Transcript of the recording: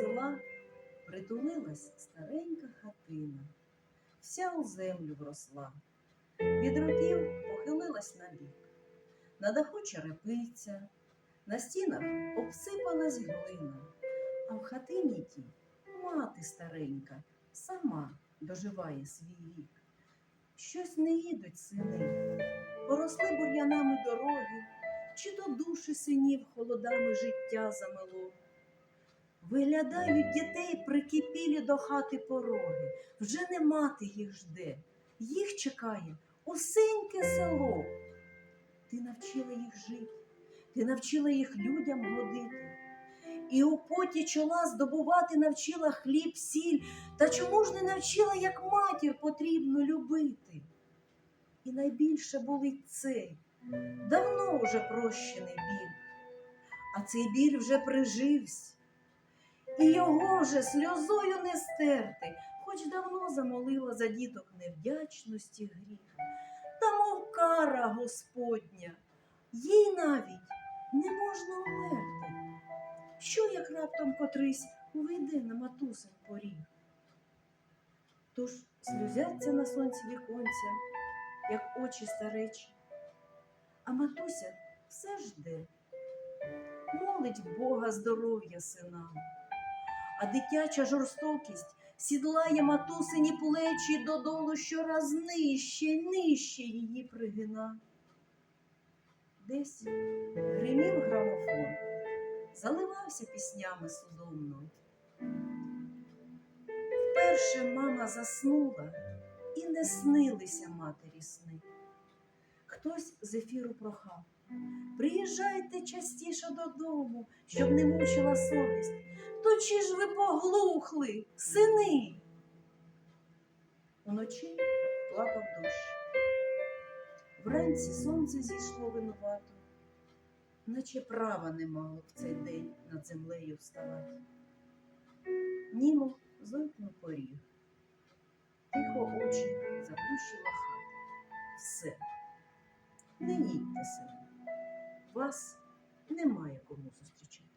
села притулилась старенька хатина, вся у землю вросла, від років похилилась набік. На даху черепиця, на стінах обсипалась глина, а в хатині тій мати старенька сама доживає свій вік. Щось не їдуть сини, поросли бур'янами дороги, чи то душі синів холодами життя замело. Виглядають дітей прикипілі до хати пороги, вже не мати їх жде, їх чекає усеньке село. Ти навчила їх жити, ти навчила їх людям годити, і у поті чола здобувати навчила хліб, сіль, та чому ж не навчила, як матір потрібно любити? І найбільше болить цей, давно вже прощений біль, а цей біль вже прижився. І його вже сльозою не стерти, хоч давно замолила за діток невдячності гріх. Та мов кара Господня, їй навіть не можна умерти. Що як раптом котрийсь увійде на матусин поріг? Тож сльозяться на сонці віконця, як очі старечі, а матуся все жде, молить Бога здоров'я синам, а дитяча жорстокість сідлає матусині плечі додолу щораз нижче, нижче її пригина. Десь гримів грамофон, заливався піснями судомно. Вперше мама заснула і не снилися матері сни. Хтось з ефіру прохав. Приїжджайте частіше додому, щоб не мучила совість. То чи ж ви поглухли, сини? Уночі плакав дощ. Вранці сонце зійшло винувато, наче права не мало в цей день над землею вставати. Німо зойкнув поріг, тихо очі заплющила хата. Все, не їдьте сини, вас немає кому зустрічати.